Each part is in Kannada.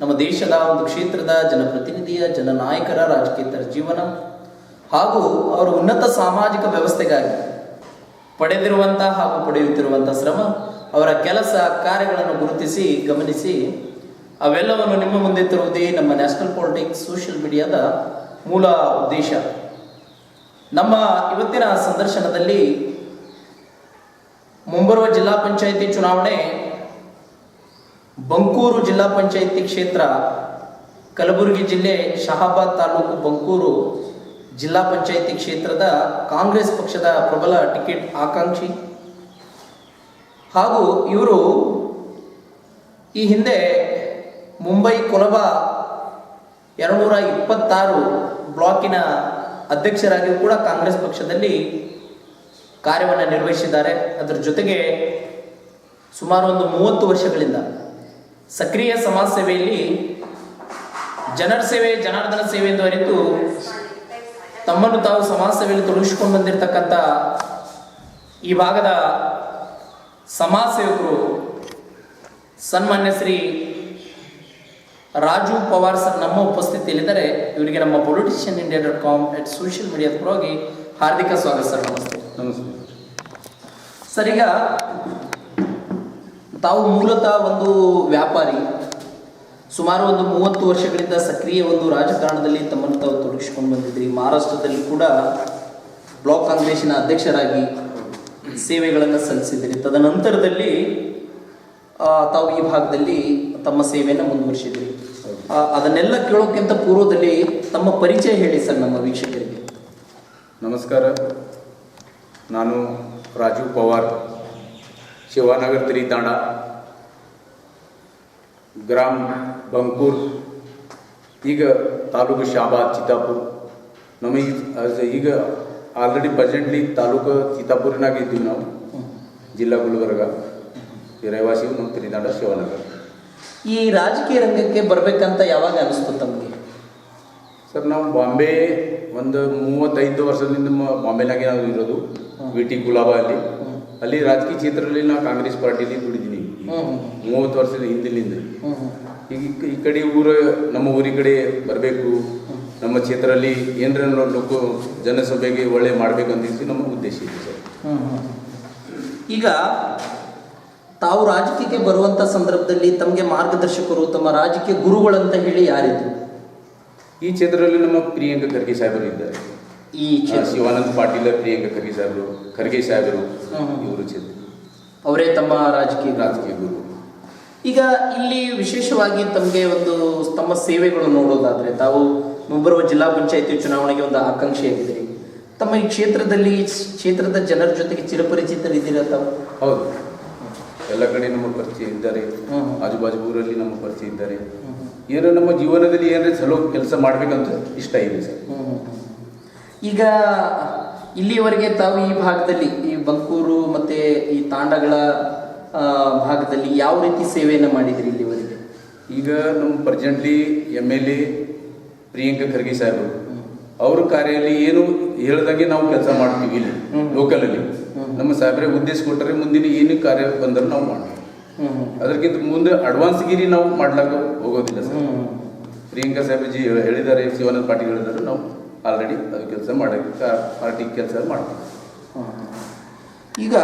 ನಮ್ಮ ದೇಶದ ಒಂದು ಕ್ಷೇತ್ರದ ಜನಪ್ರತಿನಿಧಿಯ, ಜನನಾಯಕರ ರಾಜಕೀಯತರ ಜೀವನ ಹಾಗೂ ಅವರ ಉನ್ನತ ಸಾಮಾಜಿಕ ವ್ಯವಸ್ಥೆಗಾಗಿ ಪಡೆದಿರುವಂತಹ ಹಾಗೂ ಪಡೆಯುತ್ತಿರುವಂತಹ ಶ್ರಮ, ಅವರ ಕೆಲಸ ಕಾರ್ಯಗಳನ್ನು ಗುರುತಿಸಿ, ಗಮನಿಸಿ, ಅವೆಲ್ಲವನ್ನು ನಿಮ್ಮ ಮುಂದೆ ತರುವುದೇ ನಮ್ಮ ನ್ಯಾಷನಲ್ ಪಾಲಿಟಿಕ್ಸ್ ಸೋಷಿಯಲ್ ಮೀಡಿಯಾದ ಮೂಲ ಉದ್ದೇಶ. ನಮ್ಮ ಇವತ್ತಿನ ಸಂದರ್ಶನದಲ್ಲಿ ಮುಂಬರುವ ಜಿಲ್ಲಾ ಪಂಚಾಯಿತಿ ಚುನಾವಣೆ ಬಂಕೂರು ಜಿಲ್ಲಾ ಪಂಚಾಯಿತಿ ಕ್ಷೇತ್ರ, ಕಲಬುರಗಿ ಜಿಲ್ಲೆ ಶಹಾಬಾದ್ ತಾಲೂಕು ಬಂಕೂರು ಜಿಲ್ಲಾ ಪಂಚಾಯಿತಿ ಕ್ಷೇತ್ರದ ಕಾಂಗ್ರೆಸ್ ಪಕ್ಷದ ಪ್ರಬಲ ಟಿಕೆಟ್ ಆಕಾಂಕ್ಷಿ. ಹಾಗೂ ಇವರು ಈ ಹಿಂದೆ ಮುಂಬೈ ಕೊಲಬ ಎರಡುನೂರ ಇಪ್ಪತ್ತಾರು ಬ್ಲಾಕಿನ ಅಧ್ಯಕ್ಷರಾಗಿಯೂ ಕೂಡ ಕಾಂಗ್ರೆಸ್ ಪಕ್ಷದಲ್ಲಿ ಕಾರ್ಯವನ್ನು ನಿರ್ವಹಿಸಿದ್ದಾರೆ. ಅದರ ಜೊತೆಗೆ ಸುಮಾರು ಒಂದು ಮೂವತ್ತು ವರ್ಷಗಳಿಂದ ಸಕ್ರಿಯ ಸಮಾಜ ಸೇವೆಯಲ್ಲಿ ಜನರ ಸೇವೆ ಜನಾರ್ದನ ಸೇವೆ ಎಂದು ಅರಿತು ತಮ್ಮನ್ನು ತಾವು ಸಮಾಜ ಸೇವೆಯಲ್ಲಿ ತೊಡಗಿಸಿಕೊಂಡು ಬಂದಿರತಕ್ಕಂಥ ಈ ಭಾಗದ ಸಮಾಜ ಸೇವಕರು ಸನ್ಮಾನ್ಯ ಶ್ರೀ ರಾಜು ಪವಾರ್ ಸರ್ ನಮ್ಮ ಉಪಸ್ಥಿತಿಯಲ್ಲಿದ್ದಾರೆ. ಇವರಿಗೆ ನಮ್ಮ politician India dot com at social ಮೀಡಿಯಾದ ಪರವಾಗಿ ಹಾರ್ದಿಕ ಸ್ವಾಗತ ಸರ್. ನಮಸ್ತೆ. ನಮಸ್ತೆ. ಸರ್ ಈಗ ತಾವು ಮೂಲತಃ ಒಂದು ವ್ಯಾಪಾರಿ. ಸುಮಾರು ಒಂದು ಮೂವತ್ತು ವರ್ಷಗಳಿಂದ ಸಕ್ರಿಯ ಒಂದು ರಾಜಕಾರಣದಲ್ಲಿ ತಮ್ಮನ್ನು ತಾವು ತೊಡಗಿಸಿಕೊಂಡು ಬಂದಿದ್ರಿ. ಮಹಾರಾಷ್ಟ್ರದಲ್ಲಿ ಕೂಡ ಬ್ಲಾಕ್ ಕಾಂಗ್ರೆಸ್ನ ಅಧ್ಯಕ್ಷರಾಗಿ ಸೇವೆಗಳನ್ನು ಸಲ್ಲಿಸಿದಿರಿ. ತದನಂತರದಲ್ಲಿ ತಾವು ಈ ಭಾಗದಲ್ಲಿ ತಮ್ಮ ಸೇವೆಯನ್ನು ಮುಂದುವರಿಸಿದ್ರಿ. ಅದನ್ನೆಲ್ಲ ಕೇಳೋಕ್ಕಿಂತ ಪೂರ್ವದಲ್ಲಿ ತಮ್ಮ ಪರಿಚಯ ಹೇಳಿ ಸರ್ ನಮ್ಮ ವೀಕ್ಷಕರಿಗೆ. ನಮಸ್ಕಾರ. ನಾನು ರಾಜೀವ್ ಪವಾರ್. ಶಿವಾನಗರ್ ತ್ರಿತಾಂಡ ಗ್ರಾಮ ಬಂಕೂರ್ ಈಗ ತಾಲೂಕು ಶಾಬಾದ್ ಚಿತ್ತಾಪುರ್. ನಮಗೆ ಈಗ ಆಲ್ರೆಡಿ ಪ್ರೆಸೆಂಟ್ಲಿ ತಾಲೂಕು ಚಿತ್ತಾಪುರಿನಾಗ ಇದ್ದೀವಿ ನಾವು. ಜಿಲ್ಲಾ ಗುಲ್ಬರ್ಗ. ಈ ರೈವಾಸಿ ನಮ್ಮ ತ್ರಿತಾಂಡ ಶಿವಾನಗರ್. ಈ ರಾಜಕೀಯ ರಂಗಕ್ಕೆ ಬರಬೇಕಂತ ಯಾವಾಗ ಅನಿಸ್ತು ತಮಗೆ? ಸರ್ ನಾವು ಬಾಂಬೆ ಒಂದು ಮೂವತ್ತೈದು ವರ್ಷದಿಂದ ಬಾಂಬೆನಾಗೆ ನಾವು ಇರೋದು ವಿ ಟಿ ಗುಲಾಬ ಅಲ್ಲಿ. ಅಲ್ಲಿ ರಾಜಕೀಯ ಕ್ಷೇತ್ರದಲ್ಲಿ ನಾ ಕಾಂಗ್ರೆಸ್ ಪಾರ್ಟಿಲಿ ದುಡಿದೀನಿ. ಮೂವತ್ತು ವರ್ಷದ ಹಿಂದಿನಿಂದ. ಈಗ ಈ- ಕಡೆ ಊರ ನಮ್ಮ ಊರಿ ಕಡೆ ಬರಬೇಕು. ನಮ್ಮ ಕ್ಷೇತ್ರದಲ್ಲಿ ಏನರ ಲೋಕ ಜನಸಭೆಗೆ ಒಳ್ಳೆ ಮಾಡಬೇಕು ಮಾಡಬೇಕಂತ ನಮ್ಮ ಉದ್ದೇಶ ಇದೆ ಸರ್. ಈಗ ತಾವು ರಾಜಕೀಯಕ್ಕೆ ಬರುವಂತ ಸಂದರ್ಭದಲ್ಲಿ ತಮಗೆ ಮಾರ್ಗದರ್ಶಕರು ತಮ್ಮ ರಾಜಕೀಯ ಗುರುಗಳಂತ ಹೇಳಿ ಯಾರಿದ್ರು? ಈ ಕ್ಷೇತ್ರದಲ್ಲಿ ನಮ್ಮ ಪ್ರಿಯಾಂಕ ಖರ್ಗೆ ಸಾಹೇಬರು ಇದ್ದಾರೆ. ಈ ಶಿವಾನಂದ ಪಾಟೀಲ ಪ್ರಿಯಾಂಕ ಖರ್ಗೆ ಸಾಹೇಬರು ಖರ್ಗೆ ಸಾಹೇಬರು. ಇವರು ಚಿತ್ರ ಅವರೇ ತಮ್ಮ ರಾಜಕೀಯ. ರಾಜಕೀಯ ಗುರು. ಈಗ ಇಲ್ಲಿ ವಿಶೇಷವಾಗಿ ತಮಗೆ ಒಂದು ತಮ್ಮ ಸೇವೆಗಳು ನೋಡೋದಾದರೆ ತಾವು ಮುಂಬರುವ ಜಿಲ್ಲಾ ಪಂಚಾಯತಿ ಚುನಾವಣೆಗೆ ಒಂದು ಆಕಾಂಕ್ಷೆಯಾಗಿದ್ದೀರಿ ತಮ್ಮ ಈ ಕ್ಷೇತ್ರದಲ್ಲಿ ಕ್ಷೇತ್ರದ ಜನರ ಜೊತೆಗೆ ಚಿರಪರಿಚಿತರಿದ್ದೀರ ತಾವು? ಹೌದು. ಎಲ್ಲ ಕಡೆ ನಮ್ಮ ಪರಿಚಯ ಇದ್ದಾರೆ. ಆಜು ಆಜುಬಾಜು ಊರಲ್ಲಿ ನಮ್ಮ ಪರಿಚಯ ಇದ್ದಾರೆ. ಏನೋ ನಮ್ಮ ಜೀವನದಲ್ಲಿ ಏನೇ ಚಲೋ ಕೆಲಸ ಮಾಡಬೇಕಂತ ಇಷ್ಟ ಇದೆ ಸರ್. ಈಗ ಇಲ್ಲಿಯವರೆಗೆ ತಾವು ಈ ಭಾಗದಲ್ಲಿ ಈ ಬಂಕೂರು ಮತ್ತೆ ಈ ತಾಂಡಗಳ ಭಾಗದಲ್ಲಿ ಯಾವ ರೀತಿ ಸೇವೆಯನ್ನು ಮಾಡಿದ್ರಿ ಇಲ್ಲಿವರೆಗೆ? ಈಗ ನಮ್ಮ presently M L A Priyanka Kharge ಸಾಹೇಬರು ಅವ್ರ. ಕಾರ್ಯಲ್ಲಿ ಏನು ಹೇಳ್ದಂಗೆ ನಾವು ಕೆಲಸ ಮಾಡ್ತೀವಿ ಇಲ್ಲಿ ಲೋಕಲ್ ಲೋಕಲಲ್ಲಿ ನಮ್ಮ ಸಾಹೇಬ್ರೆ ಉದ್ದೇಶ ಕೊಟ್ಟರೆ ಮುಂದಿನ ಏನು ಕಾರ್ಯ ಬಂದರೂ ನಾವು ಮಾಡ್ತೀವಿ. ಅದಕ್ಕಿಂತ ಮುಂದೆ ಅಡ್ವಾನ್ಸ್ ಗಿರಿ ನಾವು ಮಾಡ್ಲಾಕ ಹೋಗೋದಿಲ್ಲ ಸರ್. ಪ್ರಿಯಾಂಕಾ ಸಾಹೇಬ್ಜಿ ಹೇಳಿದ್ದಾರೆ ಶಿವಾನಂದ ಪಾಟೀಲ್ ಹೇಳಿದ್ದಾರೆ ನಾವು ಆಲ್ರೆಡಿ ಅದು ಕೆಲಸ ಮಾಡೋಕ್ಕೆ ಪಾರ್ಟಿ ಕೆಲಸ ಮಾಡ್ತೀವಿ. ಈಗ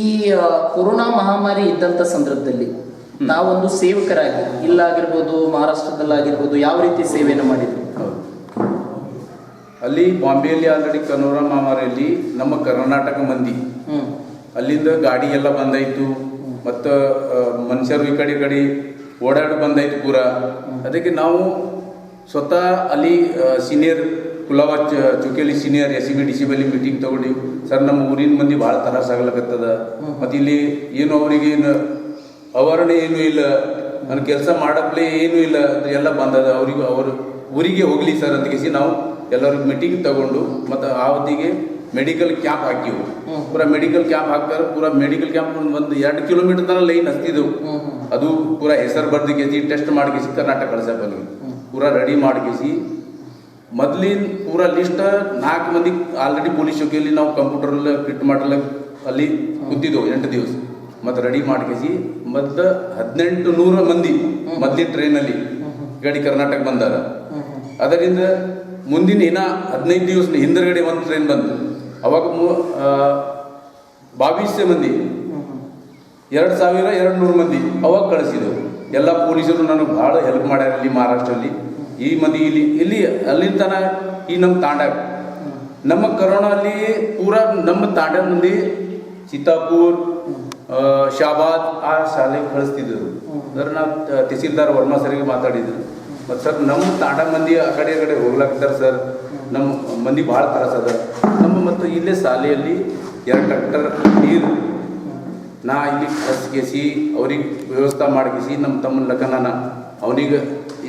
ಈ ಕೊರೋನಾ ಮಹಾಮಾರಿ ಇದ್ದಂಥ ಸಂದರ್ಭದಲ್ಲಿ ನಾವೊಂದು ಸೇವಕರಾಗಿ ಇಲ್ಲಾಗಿರ್ಬೋದು ಮಹಾರಾಷ್ಟ್ರದಲ್ಲಾಗಿರ್ಬೋದು ಯಾವ ರೀತಿ ಸೇವೆಯನ್ನು ಮಾಡಿದ್ವಿ ಅಲ್ಲಿ ಬಾಂಬೆಯಲ್ಲಿ ಆಲ್ರೆಡಿ ಕನೋರಾ ಮಹಾಮಾರಿಯಲ್ಲಿ ನಮ್ಮ ಕರ್ನಾಟಕ ಮಂದಿ. ಅಲ್ಲಿಂದ ಗಾಡಿ ಎಲ್ಲ ಬಂದಾಯ್ತು ಮತ್ತು ಮನುಷ್ಯರು ಈ ಕಡೆ ಈ ಕಡೆ ಓಡಾಡಿ ಬಂದಾಯ್ತು ಪೂರ. ಅದಕ್ಕೆ ನಾವು ಸ್ವತಃ ಅಲ್ಲಿ ಸೀನಿಯರ್ ಕುಲಾವ ಚುಕಿಯಲ್ಲಿ senior S C B D C ಬಲ್ಲಿ ಮೀಟಿಂಗ್ ತಗೊಂಡಿವಿ ಸರ್ ನಮ್ಮ ಊರಿನ ಮಂದಿ ಭಾಳ ತ್ರಾಸ ಆಗ್ಲಕತ್ತದ. ಮತ್ತು ಇಲ್ಲಿ ಏನು ಅವರಿಗೆ ಏನು ಅವರಣೆ ಏನು ಇಲ್ಲ. ನನ್ನ ಕೆಲಸ ಮಾಡಪ್ಲೆ ಏನೂ ಇಲ್ಲ. ಅದು ಎಲ್ಲ ಬಂದದ. ಅವ್ರಿಗೆ ಅವರು ಊರಿಗೆ ಹೋಗ್ಲಿ ಸರ್ ಅಂತ ನಾವು ಎಲ್ಲರಿಗೂ ಮೀಟಿಂಗ್ ತಗೊಂಡು ಮತ್ತು ಆ ಹೊತ್ತಿಗೆ ಮೆಡಿಕಲ್ ಕ್ಯಾಂಪ್ ಹಾಕಿವು. ಪೂರ ಮೆಡಿಕಲ್ ಕ್ಯಾಂಪ್ ಹಾಕ್ತಾರೆ. ಪೂರ ಮೆಡಿಕಲ್ ಕ್ಯಾಂಪ್ ಒಂದು ಎರಡು ಕಿಲೋಮೀಟರ್ ತನಕ ಲೈನ್ ಹ್ಮ್. ಅದು ಪೂರ ಹೆಸರು ಬರ್ದಿಗೆ ಟೆಸ್ಟ್ ಮಾಡಿ ಕೇಸಿ ಕರ್ನಾಟಕ ಕಳ್ಸಕ್ಕೆ ಬಂದ್ವಿ. ಪೂರ ರೆಡಿ ಮಾಡಿ ಮೊದಲಿನ ಪೂರ ಲಿಸ್ಟ್ ನಾಲ್ಕು ಮಂದಿ ಆಲ್ರೆಡಿ ಪೊಲೀಸ್ ಚೌಕಿಯಲ್ಲಿ ನಾವು ಕಂಪ್ಯೂಟರ್ ಫಿಟ್ ಮಾಡಲ್ಲ ಅಲ್ಲಿ ಕೂತಿದ್ದೆವು ಎಂಟು ದಿವಸ ಮತ್ತು ರೆಡಿ ಮಾಡ್ಕಿಸಿ, ಮತ್ತು ಹದಿನೆಂಟು ನೂರ ಮಂದಿ ಮೊದಲಿನ ಟ್ರೈನಲ್ಲಿ ಗಡಿ ಕರ್ನಾಟಕ ಬಂದಾರ. ಅದರಿಂದ ಮುಂದಿನ ಇನ್ನ ಹದಿನೈದು ದಿವಸ ಹಿಂದಗಡೆ ಒಂದು ಟ್ರೈನ್ ಬಂತು ಅವಾಗ ಮೂ ಬಾವಿಸೆ ಮಂದಿ. ಎರಡು ಸಾವಿರ ಎರಡು ನೂರು ಮಂದಿ ಅವಾಗ ಕಳಿಸಿದೆವು ಎಲ್ಲ ಪೊಲೀಸರು ನನಗೆ ಭಾಳ ಹೆಲ್ಪ್ ಮಾಡ್ಯಾರ ಇಲ್ಲಿ ಮಹಾರಾಷ್ಟ್ರಲ್ಲಿ ಈ ಮಂದಿ ಇಲ್ಲಿ ಇಲ್ಲಿ ಅಲ್ಲಿನ ಈ ನಮ್ಮ ತಾಂಡ. ನಮ್ಮ ಕರೋನಾ ಅಲ್ಲಿ ಪೂರ ನಮ್ಮ ತಾಂಡ ಮಂದಿ ಆ, ಶಾಬಾದ್ ಆ ಶಾಲೆಗೆ ಕಳಿಸ್ತಿದ್ದರು ಅಂದ್ರೆ ನಾವು ತಹಸೀಲ್ದಾರ್ ವರ್ಮಾ ಸರಿಗೆ ಮಾತಾಡಿದ್ರು. ಮತ್ತು ಸರ್ ನಮ್ಮ ತಾಂಡ ಮಂದಿ ಆ ಕಡೆ ಕಡೆ ಹೋಗ್ಲಾಕ್ತಾರೆ ಸರ್ ನಮ್ಮ ಮಂದಿ ಭಾಳ ತ್ರಾಸ ನಮ್ಮ ಮತ್ತು ಇಲ್ಲೇ ಶಾಲೆಯಲ್ಲಿ ಎರಡು ಟ್ರ್ಯಾಕ್ಟರ್ ನೀರು. ನಾ ಇಲ್ಲಿ ಕಸ್ಗೆಸಿ ಅವ್ರಿಗೆ ವ್ಯವಸ್ಥೆ ಮಾಡಿಸಿ ನಮ್ಮ ತಮ್ಮನ ಲಕ್ಕನ ಅವನಿಗೆ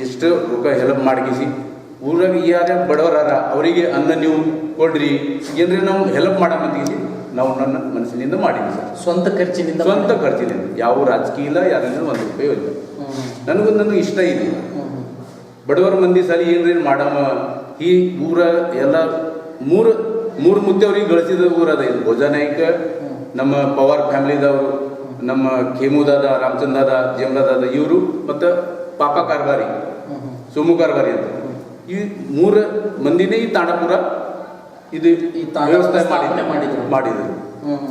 ಎಷ್ಟು ರೊಕ್ಕ ಹೆಲ್ಪ್ ಮಾಡ್ಕಿಸಿ ಊರಾಗ ಯಾರೇ ಬಡವರಾರ ಅವರಿಗೆ ಅನ್ನ ನೀವು ಕೊಡ್ರಿ. ಏನ್ರಿ ನಾವು ಹೆಲ್ಪ್ ಮಾಡಮಂತೀಸಿ ನಾವು ನನ್ನ ಮನಸ್ಸಿನಿಂದ ಮಾಡಿದ್ವಿ ಸರ್. ಸ್ವಂತ ಖರ್ಚಿನಿಂದ ಸ್ವಂತ ಖರ್ಚಿನಿಂದ. ಯಾವ ರಾಜಕೀಯ ಇಲ್ಲ ಯಾರಿಂದ ಒಂದು ರೂಪಾಯಿ ಇಲ್ಲ. ನನಗೊಂದು. ನನಗೂ ನನಗೆ ಇಷ್ಟ ಇದೆ. ಬಡವರ ಮಂದಿ ಸರಿ ಏನ್ರಿ ಮಾಡಮ್ಮ ಈ ಊರ ಎಲ್ಲ ಮೂರು ಮೂರು ಮುದ್ದೆವ್ರಿಗೆ ಗಳಿಸಿದ ಊರ ಅದ ಇದು. ಭೋಜನಾಯ್ಕ ನಮ್ಮ ಪವಾರ್ ಫ್ಯಾಮಿಲಿದವರು ನಮ್ಮ ಖೇಮುದಾದ ರಾಮಚಂದ್ರದ ಜಮ್ರದಾದ ಇವರು ಮತ್ತು ಪಾಪ ಕಾರ್ಬಾರಿ ಸುಮು ಕಾರ್ಬಾರಿ ಅಂತ. ಈ ಮೂರು ಮಂದಿನೇ ಈ ತಾಣಪುರ ಇದು ಈ ವ್ಯವಸ್ಥೆ ಮಾಡಿದ್ದೆ ಮಾಡಿ ಮಾಡಿದ್ರು. ಮಾಡಿದ್ರು.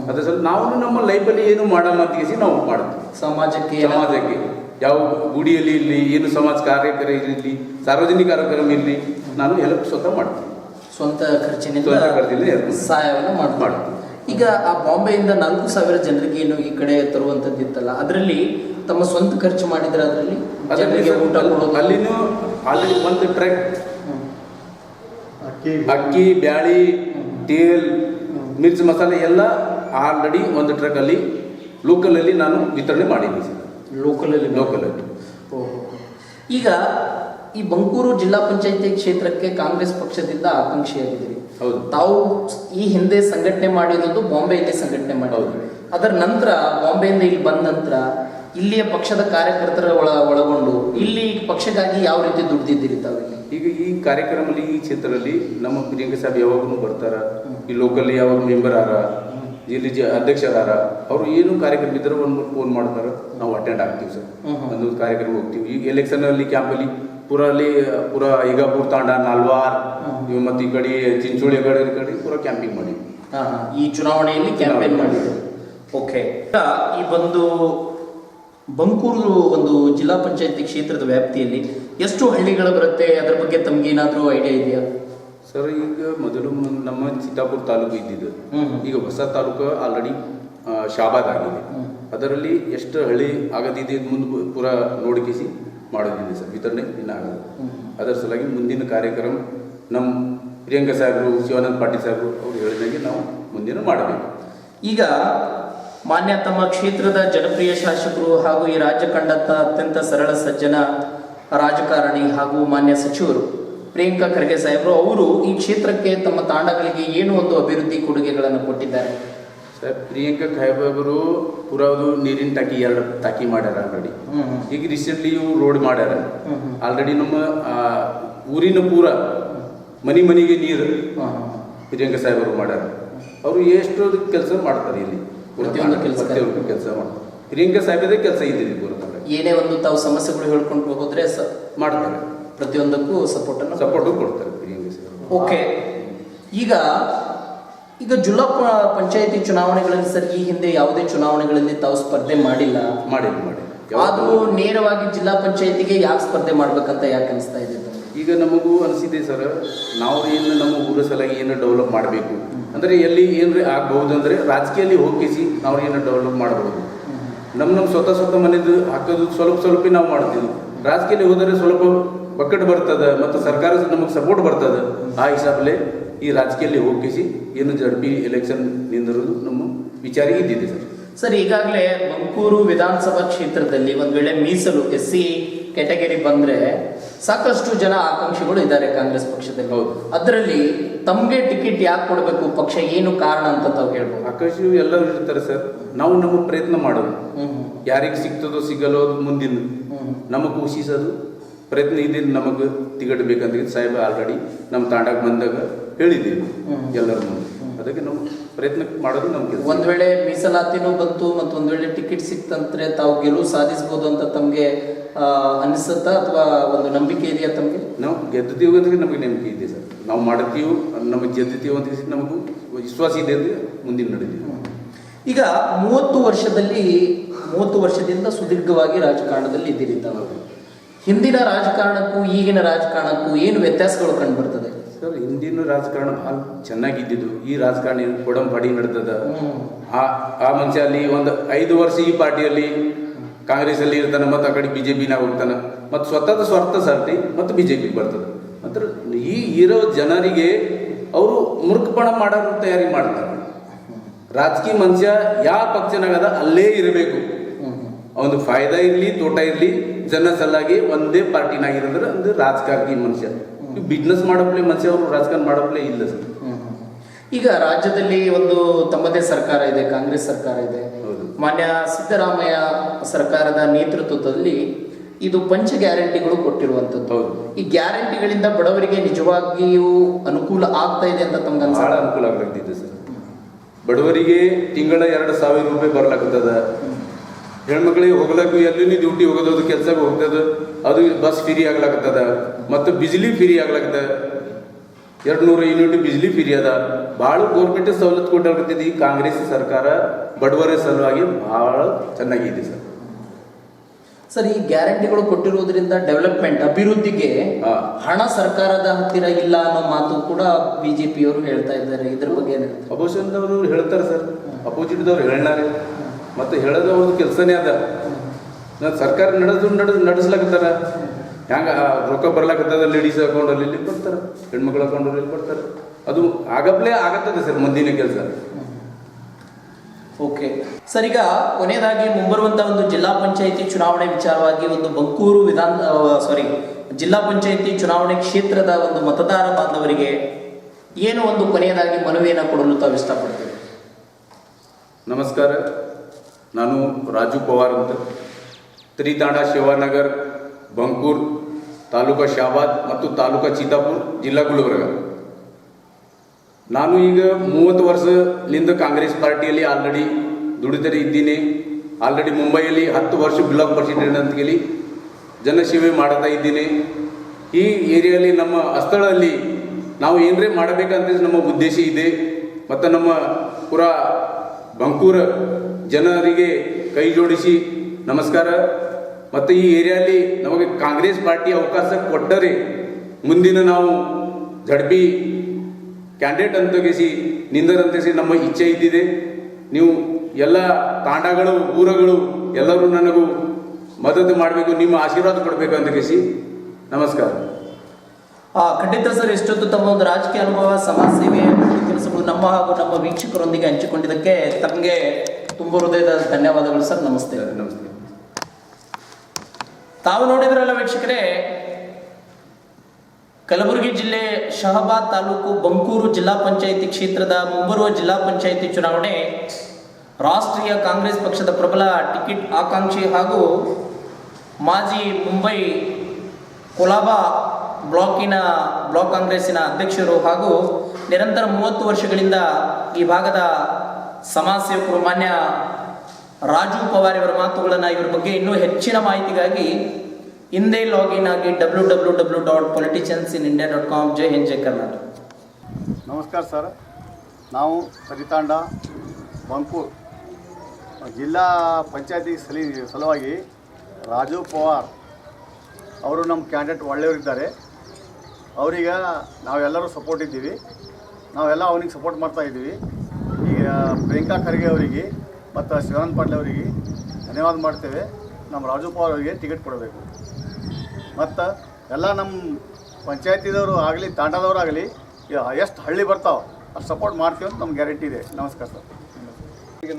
ಅದ್ರ ಸ್ವಲ್ಪ ನಾವು ನಮ್ಮ ಲೈಫಲ್ಲಿ ಏನು ಮಾಡಮ್ಮ ಅಂತ ಕೇಸಿ ನಾವು ಮಾಡ್ತೀವಿ ಸಮಾಜಕ್ಕೆ ಸಮಾಜಕ್ಕೆ. ಯಾವ ಗುಡಿಯಲ್ಲಿ ಇರಲಿ ಏನು ಸಮಾಜ ಕಾರ್ಯಕ್ರಮ ಇರಲಿ ಸಾರ್ವಜನಿಕ ಕಾರ್ಯಕ್ರಮ ಇರಲಿ ನಾನು ಹೆಲ್ಪ್ ಸ್ವತಃ ಮಾಡ್ತೀನಿ. ಸ್ವಂತ ಖರ್ಚಿನಿಂದ ಸಹಾಯವನ್ನು ಮಾಡಿ ಮಾಡ್ತೀನಿ. ಈಗ ಆ ಬಾಂಬೆಯಿಂದ ನಾಲ್ಕು ಸಾವಿರ ಜನರಿಗೆ ಏನು ಈ ಕಡೆ ತರುವಂತದ್ದು ಇತ್ತಲ್ಲ ಅದರಲ್ಲಿ ತಮ್ಮ ಸ್ವಂತ ಖರ್ಚು ಮಾಡಿದ್ರೆ ಅದರಲ್ಲಿ ಜನರಿಗೆ ಊಟ ಕೊಡೋದು. ಅಲ್ಲಿನೂ ಆಲ್ರೆಡಿ ಒಂದು ಟ್ರಕ್. ಅಕ್ಕಿ ಅಕ್ಕಿ ಬ್ಯಾಳಿ ತೇಲ್ ಮಿರ್ಚ್ ಮಸಾಲೆ ಎಲ್ಲ ಆಲ್ರೆಡಿ ಒಂದು ಟ್ರಕ್ ಅಲ್ಲಿ ಲೋಕಲಲ್ಲಿ ನಾನು ವಿತರಣೆ ಮಾಡಿದ್ದೀನಿ ಲೋಕಲ್ ಅಲ್ಲಿ ಲೋಕಲ್ ಅಲ್ಲಿ. ಈಗ ಈ ಬಂಕೂರು ಜಿಲ್ಲಾ ಪಂಚಾಯತಿ ಕ್ಷೇತ್ರಕ್ಕೆ ಕಾಂಗ್ರೆಸ್ ಪಕ್ಷದಿಂದ ಆಕಾಂಕ್ಷಿಯಾಗಿದ್ದೀರಿ. ಹೌದು. ತಾವು ಈ ಹಿಂದೆ ಸಂಘಟನೆ ಮಾಡಿರೋದು ಬಾಂಬೆಯಲ್ಲಿ ಸಂಘಟನೆ ಮಾಡಿದ್ರು ಅದರ ನಂತರ ಬಾಂಬೆಯಿಂದ ಇಲ್ಲಿ ಬಂದ ನಂತರ ಇಲ್ಲಿಯ ಪಕ್ಷದ ಕಾರ್ಯಕರ್ತರ ಒಳ ಒಳಗೊಂಡು ಇಲ್ಲಿ ಪಕ್ಷಕ್ಕಾಗಿ ಯಾವ ರೀತಿ ದುಡ್ದಿದ್ದೀರಿ ತಾವಿಲ್ಲಿ ಈಗ ಈ ಕಾರ್ಯಕ್ರಮದಲ್ಲಿ ಈ ಕ್ಷೇತ್ರದಲ್ಲಿ ನಮ್ಮ ಪ್ರಿಯಾಂಕ ಸಾಹೇಬ್ ಯಾವಾಗೂ ಬರ್ತಾರ. ಈ ಲೋಕಲ್ ಯಾವಾಗ ಮೆಂಬರ್ ಆರ ಇಲ್ಲಿ ಜ ಅಧ್ಯಕ್ಷರಾರ ಅವರು ಏನು ಕಾರ್ಯಕ್ರಮ ಇದ್ರೆ ಒಂದು ಫೋನ್ ಮಾಡ್ತಾರೆ ನಾವು ಅಟೆಂಡ್ ಆಗ್ತೀವಿ ಸರ್. ಒಂದು ಕಾರ್ಯಕ್ರಮ ಹೋಗ್ತೀವಿ. ಈಗ ಎಲೆಕ್ಷನ್ ಅಲ್ಲಿ ಕ್ಯಾಂಪಲ್ಲಿ ಪೂರ ಅಲ್ಲಿ ಪೂರ ಈಗಾಪುರ್ ತಾಂಡ ನಾಲ್ವಾರ್ ಮತ್ತೆ ಈ ಕಡೆ ಚಿಂಚೋಳಿ ಕಡೆ ಈ ಕಡೆ ಪೂರ ಕ್ಯಾಂಪಿಂಗ್ ಮಾಡಿ. ಈ ಚುನಾವಣೆಯಲ್ಲಿ ಕ್ಯಾಂಪೇನ್ ಮಾಡಿದ್ರು. ಓಕೆ ಈ ಒಂದು ಬಂಕೂರು ಒಂದು ಜಿಲ್ಲಾ ಪಂಚಾಯತಿ ಕ್ಷೇತ್ರದ ವ್ಯಾಪ್ತಿಯಲ್ಲಿ ಎಷ್ಟು ಹಳ್ಳಿಗಳು ಬರುತ್ತೆ? ಅದರ ಬಗ್ಗೆ ತಮ್ಗೆ ಏನಾದರೂ ಐಡಿಯಾ ಇದೆಯಾ? ಸರ್ ಈಗ ಮೊದಲು ನಮ್ಮ ಚಿತ್ತಾಪುರ ತಾಲೂಕು ಇದ್ದಿದ್ದು. ಈಗ ಹೊಸ ತಾಲೂಕು ಆಲ್ರೆಡಿ ಶಾಬಾದ್ ಆಗಿದೆ. ಅದರಲ್ಲಿ ಎಷ್ಟು ಹಳ್ಳಿ ಆಗದಿದೆ ಮುಂದೆ ಪೂರ ನೋಡಿಕಿಸಿ ಮಾಡೋದಿದೆ ಸರ್ ವಿತರಣೆ ಇನ್ನು ಆಗೋದು ಅದರ ಸಲುವಾಗಿ ಮುಂದಿನ ಕಾರ್ಯಕ್ರಮ ನಮ್ಮ ಪ್ರಿಯಾಂಕ ಸಾಹೇಬರು ಶಿವಾನಂದ ಪಾಟೀಲ್ ಸಾಹೇಬರು ಅವ್ರು ಹೇಳಿದಂಗೆ ನಾವು ಮುಂದಿನ ಮಾಡಬೇಕು. ಈಗ ಮಾನ್ಯ ತಮ್ಮ ಕ್ಷೇತ್ರದ ಜನಪ್ರಿಯ ಶಾಸಕರು ಹಾಗೂ ಈ ರಾಜ್ಯ ಕಂಡಂತ ಅತ್ಯಂತ ಸರಳ ಸಜ್ಜನ ರಾಜಕಾರಣಿ ಹಾಗೂ ಮಾನ್ಯ ಸಚಿವರು ಪ್ರಿಯಾಂಕಾ ಖರ್ಗೆ ಸಾಹೇಬರು ಅವರು ಈ ಕ್ಷೇತ್ರಕ್ಕೆ ತಮ್ಮ ತಾಂಡಗಳಿಗೆ ಏನು ಒಂದು ಅಭಿವೃದ್ಧಿ ಕೊಡುಗೆಗಳನ್ನು ಕೊಟ್ಟಿದ್ದಾರೆ ಸರ್ ಪ್ರಿಯಾಂಕಾ ಖಾಯಬರು ಪೂರ ಅದು ನೀರಿನ ಟಾಕಿ ಎರಡು ಟಾಕಿ ಮಾಡ್ಯಾರ ಆಲ್ರೆಡಿ. ಈಗ ರೀಸೆಂಟ್ಲಿ ಇವು ರೋಡ್ ಮಾಡ್ಯಾರ. ಆಲ್ರೆಡಿ ನಮ್ಮ ಊರಿನ ಪೂರ ಮನಿ ಮನಿಗೆ ನೀರು. ಪ್ರಿಯಾಂಕ ಸಾಹೇಬರು ಮಾಡ್ಯಾರ ಅವರು ಎಷ್ಟು ಕೆಲಸ ಮಾಡ್ತಾರೆ ಇಲ್ಲಿ ಪ್ರತಿಯೊಂದು ಕೆಲಸ ಕೆಲಸ ಮಾಡ್ತಾರೆ ಪ್ರಿಯಾಂಕ ಸಾಹೇಬದೇ ಕೆಲಸ ಇದ್ದಿದೆ ಪೂರ ಏನೇ ಒಂದು ತಾವು ಸಮಸ್ಯೆಗಳು ಹೇಳ್ಕೊಂಡು ಹೋದ್ರೆ ಸ ಮಾಡ್ತಾರೆ. ಪ್ರತಿಯೊಂದಕ್ಕೂ ಸಪೋರ್ಟ್ ಅನ್ನು ಸಪೋರ್ಟು ಕೊಡ್ತಾರೆ. ಸಾಹೇಬರು. ಓಕೆ. ಈಗ ಈಗ ಜಿಲ್ಲಾ ಪಂಚಾಯತಿ ಚುನಾವಣೆಗಳಲ್ಲಿ ಸರ್ ಈ ಹಿಂದೆ ಯಾವುದೇ ಚುನಾವಣೆಗಳಲ್ಲಿ ತಾವು ಸ್ಪರ್ಧೆ ಮಾಡಿಲ್ಲ. ಮಾಡಿಲ್ಲ ಮಾಡಿ ಆದರೂ ನೇರವಾಗಿ ಜಿಲ್ಲಾ ಪಂಚಾಯತಿಗೆ ಯಾಕೆ ಸ್ಪರ್ಧೆ ಮಾಡ್ಬೇಕಂತ ಯಾಕೆ ಅನಿಸ್ತಾ ಇದೆ? ಈಗ ನಮಗೂ ಅನಿಸಿದೆ ಸರ್ ನಾವು ಏನು ನಮ್ಮ ಊರ ಸಲ ಏನು ಡೆವಲಪ್ ಮಾಡಬೇಕು? ಅಂದರೆ ಎಲ್ಲಿ ಏನ್ರಿ ಆಗ್ಬಹುದು ಅಂದರೆ ರಾಜಕೀಯಲ್ಲಿ ಹೋಗಿಸಿ ನಾವು ಏನು ಡೆವಲಪ್ ಮಾಡಬಹುದು ನಮ್ಮ ನಮ್ಮ ಸ್ವತಃ ಸ್ವತಃ ಮನೆದು ಹಾಕೋದು ಸ್ವಲ್ಪ ಸ್ವಲ್ಪ ನಾವು ಮಾಡ್ತೀವಿ. ರಾಜಕೀಯಲ್ಲಿ ಹೋದರೆ ಸ್ವಲ್ಪ ಒಕ್ಕಟ್ಟು ಬರ್ತದೆ ಮತ್ತು ಸರ್ಕಾರ ನಮಗೆ ಸಪೋರ್ಟ್ ಬರ್ತದೆ. ಆ ಹಿಸಾಬಲ್ಲಿ ಈ ರಾಜಕೀಯಲ್ಲಿ ಹೋಗಿಸಿ ಏನು ಜಡ್ಪಿ ಎಲೆಕ್ಷನ್ ನಿಂದಿರೋದು ನಮ್ಮ ವಿಚಾರ ಇದ್ದಿದೆ ಸರ್. ಸರ್, ಈಗಾಗಲೇ ಮಂಕೂರು ವಿಧಾನಸಭಾ ಕ್ಷೇತ್ರದಲ್ಲಿ ಒಂದು ವೇಳೆ ಮೀಸಲು ಎಸ್ ಸಿ ಕ್ಯಾಟಗರಿ ಬಂದ್ರೆ ಸಾಕಷ್ಟು ಜನ ಆಕಾಂಕ್ಷಿಗಳು ಇದ್ದಾರೆ ಕಾಂಗ್ರೆಸ್ ಪಕ್ಷದಲ್ಲಿ. ಹೌದು. ಅದರಲ್ಲಿ ತಮಗೆ ಟಿಕೆಟ್ ಯಾಕೆ ಕೊಡಬೇಕು? ಪಕ್ಷ ಏನು ಕಾರಣ ಅಂತ ತಾವು ಹೇಳ್ಬೋದು? ಆಕಾಂಕ್ಷಿಯು ಎಲ್ಲರೂ ಇರ್ತಾರೆ ಸರ್. ನಾವು ನಮ್ಮ ಪ್ರಯತ್ನ ಮಾಡೋದು. ಯಾರಿಗೆ ಸಿಗ್ತದೋ ಸಿಗಲ್ಲೋ ಮುಂದಿನ. ನಮಗೆ ಖುಷಿಸೋದು. ಪ್ರಯತ್ನ ಇದೆ ನಮಗೆ ಟಿಕೆಟ್ ಬೇಕಂತ ಸಾಹೇಬ ಆಲ್ರೆಡಿ ನಮ್ಮ ತಾಂಡಕ್ಕೆ ಬಂದಾಗ ಹೇಳಿದ್ದೀವಿ. ಎಲ್ಲರೂ ಎಲ್ಲರ ಮುಂದೆ. ಅದಕ್ಕೆ ನಾವು ಪ್ರಯತ್ನ ಮಾಡೋದು ನಮಗೆ ಒಂದು ವೇಳೆ ಮೀಸಲಾತಿನೂ ಬಂತು ಮತ್ತು ಒಂದ್ ವೇಳೆ ಟಿಕೆಟ್ ಸಿಕ್ತಂದ್ರೆ ತಾವು ಗೆಲುವು ಸಾಧಿಸಬಹುದು ಅಂತ ತಮ್ಗೆ ಅನಿಸುತ್ತಾ ಅಥವಾ ಒಂದು ನಂಬಿಕೆ ಇದೆಯಾ ತಮ್ಗೆ? ನಾವು ಗೆದ್ದೀವಿ ಅಂದ್ರೆ ನಮಗೆ ನಂಬಿಕೆ ಇದೆ ಸರ್. ನಾವು ಮಾಡುತ್ತೀವಿ ನಮಗೆ ಗೆದ್ದೀವಿ ಅಂತ ನಮಗೂ ವಿಶ್ವಾಸ ಇದೆ ಅಂದರೆ ಮುಂದಿನ ನಡೆದೀವಿ ಈಗ ಮೂವತ್ತು ವರ್ಷದಲ್ಲಿ ಮೂವತ್ತು ವರ್ಷದಿಂದ ಸುದೀರ್ಘವಾಗಿ ರಾಜಕಾರಣದಲ್ಲಿ ಇದ್ದೀರಿ ತಾವು. ಹಿಂದಿನ ರಾಜಕಾರಣಕ್ಕೂ ಈಗಿನ ರಾಜಕಾರಣಕ್ಕೂ ಏನು ವ್ಯತ್ಯಾಸಗಳು ಕಂಡು ಬರ್ತದೆ? ಸರ್ ಹಿಂದಿನ ರಾಜಕಾರಣ ಭಾಳ ಚೆನ್ನಾಗಿದ್ದಿದ್ದು. ಈ ರಾಜಕಾರಣ ಕೊಡಂ ಕೊಡಂಪಾಡಿ ನಡ್ದದ. ಆ ಆ ಮನುಷ್ಯ ಅಲ್ಲಿ ಒಂದು ಐದು ವರ್ಷ ಈ ಪಾರ್ಟಿಯಲ್ಲಿ ಕಾಂಗ್ರೆಸ್ ಅಲ್ಲಿ ಇರ್ತಾನೆ, ಮತ್ತು ಆ ಕಡೆ ಬಿ ಜೆ ಪಿನಾಗ ಹೋಗ್ತಾನೆ. ಮತ್ತು ಸ್ವತಃ ಸ್ವಾರ್ಥ ಸರ್ತಿ ಮತ್ತು ಬಿ ಜೆ ಪಿಗೆ ಬರ್ತದೆ. ಮತ್ತು ಈ ಇರೋ ಜನರಿಗೆ ಅವರು ಮೂರ್ಖಪಣ ಮಾಡೋ ತಯಾರಿ ಮಾಡ್ತಾರೆ. ರಾಜಕೀಯ ಮನುಷ್ಯ ಯಾವ ಪಕ್ಷನಾಗದ ಅಲ್ಲೇ ಇರಬೇಕು. ಒಂದು ಫಾಯ್ದಾ ಇರಲಿ, ತೋಟ ಇರಲಿ, ಜನ ಸಲ್ಲಾಗಿ ಒಂದೇ ಪಾರ್ಟಿನಾಗಿರೋದ್ರೆ ಒಂದು ರಾಜಕಾರಣಿ ಮನುಷ್ಯ. ಬಿಸ್ನೆಸ್ ಮಾಡೋಪ್ಲೆ ಮನುಷ್ಯ ಅವರು ರಾಜಕಾರಣ ಮಾಡೋಪ್ಲೆ ಇಲ್ಲ ಸರ್. ಈಗ ರಾಜ್ಯದಲ್ಲಿ ಒಂದು ತಮ್ಮದೇ ಸರ್ಕಾರ ಇದೆ ಕಾಂಗ್ರೆಸ್ ಸರ್ಕಾರ ಇದೆ. ಮಾನ್ಯ ಸಿದ್ದರಾಮಯ್ಯ ಸರ್ಕಾರದ ನೇತೃತ್ವದಲ್ಲಿ ಇದು ಪಂಚ ಗ್ಯಾರಂಟಿಗಳು ಕೊಟ್ಟಿರುವಂತದ್ದು. ಈ ಗ್ಯಾರಂಟಿಗಳಿಂದ ಬಡವರಿಗೆ ನಿಜವಾಗಿಯೂ ಅನುಕೂಲ ಆಗ್ತಾ ಇದೆ ಅಂತ ತಮ್ಗೆ ಬಹಳ ಅನುಕೂಲ ಆಗ್ತಿದೆ ಸರ್. ಬಡವರಿಗೆ ತಿಂಗಳ ಎರಡು ಸಾವಿರ ರೂಪಾಯಿ ಬರ್ಲಾಕತ್ತದ ಹೆಣ್ಮಕ್ಳಿಗೆ ಹೋಗ್ಲಕ್ಕೂ ಎಲ್ಲಿ ಡ್ಯೂಟಿ ಹೋಗೋದು ಅದು ಕೆಲ್ಸಕ್ಕೆ ಹೋಗ್ತದ ಅದು ಬಸ್ ಫ್ರೀ ಆಗ್ಲಾಕತ್ತದ ಮತ್ತು ಬಿಜ್ಲಿ ಫ್ರೀ ಆಗ್ಲಾಕತ್ತ. ಎರಡು ನೂರು ಯೂನಿಟ್ ಬಿಜ್ಲಿ ಫ್ರೀ ಅದ. ಭಾಳ ಗೋರ್ಮೆಂಟ್ ಸವಲತ್ತು ಕೊಟ್ಟಿದೆ ಈ ಕಾಂಗ್ರೆಸ್ ಸರ್ಕಾರ ಬಡವರ ಸಲುವಾಗಿ ಭಾಳ ಚೆನ್ನಾಗಿದೆ ಸರ್. ಸರ್ ಈ ಗ್ಯಾರಂಟಿಗಳು ಕೊಟ್ಟಿರುವುದರಿಂದ ಡೆವಲಪ್ಮೆಂಟ್ ಅಭಿವೃದ್ಧಿಗೆ ಹಣ ಸರ್ಕಾರದ ಹತ್ತಿರ ಇಲ್ಲ ಅನ್ನೋ ಮಾತು ಕೂಡ ಬಿಜೆಪಿಯವರು ಹೇಳ್ತಾ ಇದ್ದಾರೆ. ಇದ್ರ ಬಗ್ಗೆ ಅಪೋಸಿಟ್ ಅವರು ಹೇಳ್ತಾರೆ ಸರ್. ಅಪೋಸಿಟ್ದವ್ರು ಹೇಳಾರೆ ಮತ್ತು ಹೇಳೋದು ಒಂದು ಕೆಲಸನೇ ಅದ. ನಾನು ಸರ್ಕಾರ ನಡೆದು ನಡೆದು ನಡೆಸ್ಲಾಕತ್ತಾರ. ಹ್ಯಾಂಗ ರೊಕ್ಕ ಬರ್ಲಾಕತ್ತದ ಲೇಡೀಸ್ ಅಕೌಂಟಲ್ಲಿ ಇಲ್ಲಿ ಬರ್ತಾರೆ ಹೆಣ್ಮಕ್ಳ ಅಕೌಂಟಲ್ಲಿ ಇಲ್ಲಿ ಬರ್ತಾರೆ ಅದು ಆಗಪ್ಲೇ ಆಗತ್ತದೆ ಸರ್ ಮುಂದಿನ ಕೆಲಸ. ಓಕೆ. ಸರ್ ಈಗ ಕೊನೆಯದಾಗಿ ಮುಂಬರುವಂತಹ ಒಂದು ಜಿಲ್ಲಾ ಪಂಚಾಯಿತಿ ಚುನಾವಣೆ ವಿಚಾರವಾಗಿ ಒಂದು ಬಂಕೂರು ವಿಧಾನ ಸಾರಿ ಜಿಲ್ಲಾ ಪಂಚಾಯಿತಿ ಚುನಾವಣೆ ಕ್ಷೇತ್ರದ ಒಂದು ಮತದಾರ ಬಾಂಧವರಿಗೆ ಏನು ಒಂದು ಕೊನೆಯದಾಗಿ ಮನವಿಯನ್ನು ಕೊಡಲು ತಾವು ಇಷ್ಟಪಡ್ತೀವಿ ನಮಸ್ಕಾರ. ನಾನು ರಾಜು ಪವಾರ್ ಅಂತ. ತ್ರಿತಾಂಡ ಶಿವನಗರ್, ಬಂಕೂರ್, ತಾಲೂಕಾ ಶಾಬಾದ್ ಮತ್ತು ತಾಲೂಕಾ ಚಿತ್ತಾಪುರ್, ಜಿಲ್ಲಾ ಗುಲ್ಬರ್ಗ. ನಾನು ಈಗ ಮೂವತ್ತು ವರ್ಷದಿಂದ ಕಾಂಗ್ರೆಸ್ ಪಾರ್ಟಿಯಲ್ಲಿ ಆಲ್ರೆಡಿ ದುಡಿದರೆ ಇದ್ದೀನಿ. ಆಲ್ರೆಡಿ ಮುಂಬೈಯಲ್ಲಿ ಹತ್ತು ವರ್ಷ ಬ್ಲಾಕ್ ಪ್ರೆಸಿಡೆಂಟ್ ಅಂತ ಹೇಳಿ ಜನಸೇವೆ ಮಾಡ್ತಾ ಇದ್ದೀನಿ. ಈ ಏರಿಯಲ್ಲಿ ನಮ್ಮ ಸ್ಥಳದಲ್ಲಿ ನಾವು ಏನರೇ ಮಾಡಬೇಕಂತ ನಮ್ಮ ಉದ್ದೇಶ ಇದೆ. ಮತ್ತು ನಮ್ಮ ಪುರ ಬಂಕೂರ ಜನರಿಗೆ ಕೈ ಜೋಡಿಸಿ ನಮಸ್ಕಾರ. ಮತ್ತು ಈ ಏರಿಯಾದಲ್ಲಿ ನಮಗೆ ಕಾಂಗ್ರೆಸ್ ಪಾರ್ಟಿ ಅವಕಾಶ ಕೊಟ್ಟರೆ ಮುಂದಿನ ನಾವು ಜಡ್ಪಿ ಕ್ಯಾಂಡಿಡೇಟ್ ಅಂತ ಕೇಸಿ ನಿಂದರಂತೆಸಿ ನಮ್ಮ ಇಚ್ಛೆ ಇದ್ದಿದೆ. ನೀವು ಎಲ್ಲ ತಾಂಡಗಳು, ಊರುಗಳು ಎಲ್ಲರೂ ನನಗೂ ಮದತು ಮಾಡಬೇಕು, ನಿಮ್ಮ ಆಶೀರ್ವಾದ ಕೊಡಬೇಕು ಅಂತ ತೆಗೆಸಿ ನಮಸ್ಕಾರ. ಖಂಡಿತ ಸರ್ ಎಷ್ಟೊತ್ತು ತಮ್ಮ ಒಂದು ರಾಜಕೀಯ ಅನುಭವ, ಸಮಾಜ ಸೇವೆ ಕೆಲಸಗಳು ನಮ್ಮ ಹಾಗೂ ನಮ್ಮ ವೀಕ್ಷಕರೊಂದಿಗೆ ಹಂಚಿಕೊಂಡಿದ್ದಕ್ಕೆ ತಮಗೆ ತುಂಬ ಹೃದಯದ ಧನ್ಯವಾದಗಳು ಸರ್, ನಮಸ್ತೆ. ನಮಸ್ತೆ ತಾವು ನೋಡಿದ್ರಲ್ಲ ವೀಕ್ಷಕರೇ, ಕಲಬುರಗಿ ಜಿಲ್ಲೆ ಶಹಬಾದ್ ತಾಲೂಕು ಬಂಕೂರು ಜಿಲ್ಲಾ ಪಂಚಾಯಿತಿ ಕ್ಷೇತ್ರದ ಮುಂಬರುವ ಜಿಲ್ಲಾ ಪಂಚಾಯಿತಿ ಚುನಾವಣೆ, ರಾಷ್ಟ್ರೀಯ ಕಾಂಗ್ರೆಸ್ ಪಕ್ಷದ ಪ್ರಬಲ ಟಿಕೆಟ್ ಆಕಾಂಕ್ಷಿ ಹಾಗೂ ಮಾಜಿ ಮುಂಬೈ ಕೊಲಾಬಾ ಬ್ಲಾಕಿನ, ಬ್ಲಾಕ್ ಕಾಂಗ್ರೆಸ್ಸಿನ ಅಧ್ಯಕ್ಷರು ಹಾಗೂ ನಿರಂತರ ಮೂವತ್ತು ವರ್ಷಗಳಿಂದ ಈ ಭಾಗದ ಸಮಾಜ ಸೇವಕರು ಮಾನ್ಯ ರಾಜು ಪವಾರ್ ಇವರ ಮಾತುಗಳನ್ನು ಇವರ ಬಗ್ಗೆ ಇನ್ನೂ ಹೆಚ್ಚಿನ ಮಾಹಿತಿಗಾಗಿ ಹಿಂದೆ ಲಾಗಿನ್ ಆಗಿ W W W dot politicians in India dot com ಜೈ ಹಿಂದ್, ಜೈ ಕರ್ನಾಟಕ. ನಮಸ್ಕಾರ ಸರ್. ನಾವು ಸರಿತಾಂಡ ಬಂಕೂರ್ ಜಿಲ್ಲಾ ಪಂಚಾಯತಿ ಸಲಿ, ಸಲುವಾಗಿ ರಾಜು ಪವಾರ್ ಅವರು ನಮ್ಮ ಕ್ಯಾಂಡಿಡೇಟ್ ಒಳ್ಳೆಯವರಿದ್ದಾರೆ ಅವರಿಗೆ ನಾವೆಲ್ಲರೂ ಸಪೋರ್ಟ್ ಇದ್ದೀವಿ. ನಾವೆಲ್ಲ ಅವನಿಗೆ ಸಪೋರ್ಟ್ ಮಾಡ್ತಾ ಇದ್ದೀವಿ. ಈಗ ಪ್ರಿಯಾಂಕಾ ಖರ್ಗೆ ಅವರಿಗೆ ಮತ್ತು ಶಿವಾನಂದ ಪಾಟೀಲ್ ಅವರಿಗೆ ಧನ್ಯವಾದ ಮಾಡ್ತೇವೆ. ನಮ್ಮ ರಾಜು ಪವಾರ್ ಅವರಿಗೆ ಟಿಕೆಟ್ ಕೊಡಬೇಕು. ಮತ್ತು ಎಲ್ಲ ನಮ್ಮ ಪಂಚಾಯತಿದವರು ಆಗಲಿ, ತಾಂಡದವ್ರು ಆಗಲಿ ಎಷ್ಟು ಹಳ್ಳಿ ಬರ್ತಾವೆ, ಅಷ್ಟು ಸಪೋರ್ಟ್ ಮಾಡ್ತೀವಿ ಅಂತ ನಮ್ಗೆ ಗ್ಯಾರಂಟಿ ಇದೆ. ನಮಸ್ಕಾರ ಸರ್.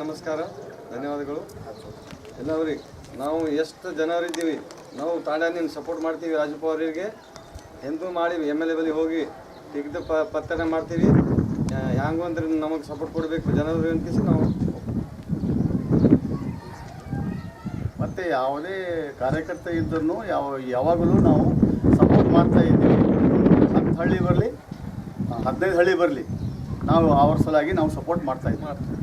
ನಮಸ್ಕಾರ, ಧನ್ಯವಾದಗಳು. ಎಲ್ಲವ್ರಿಗೆ ನಾವು ಎಷ್ಟು ಜನರಿದ್ದೀವಿ ನಾವು ತಾಂಡಾನಿನ ಸಪೋರ್ಟ್ ಮಾಡ್ತೀವಿ ರಾಜಪ್ಪ ಅವರಿಗೆ. ಎಂದೂ ಮಾಡಿ ಎಂ ಎಲ್ ಎ ಬಳಿ ಹೋಗಿ ತೆಗೆದು ಪ, ಪತ್ತನೆ ಮಾಡ್ತೀವಿ. ಹ್ಯಾಂಗು ಅಂದ್ರೆ ನಮಗೆ ಸಪೋರ್ಟ್ ಕೊಡಬೇಕು? ಜನರು ಅನ್ಕಿಸಿ ನಾವು. ಮತ್ತು ಯಾವುದೇ ಕಾರ್ಯಕರ್ತ ಇದ್ದರೂ ಯಾವ, ಯಾವಾಗಲೂ ನಾವು ಸಪೋರ್ಟ್ ಮಾಡ್ತಾ ಇದ್ದೀವಿ. ಹತ್ತು ಹಳ್ಳಿ ಬರಲಿ, ಹದಿನೈದು ಹಳ್ಳಿ ಬರಲಿ. ನಾವು ಆವರ್ಸಲಾಗಿ ನಾವು ಸಪೋರ್ಟ್ ಮಾಡ್ತಾ ಇದ್ದೀವಿ.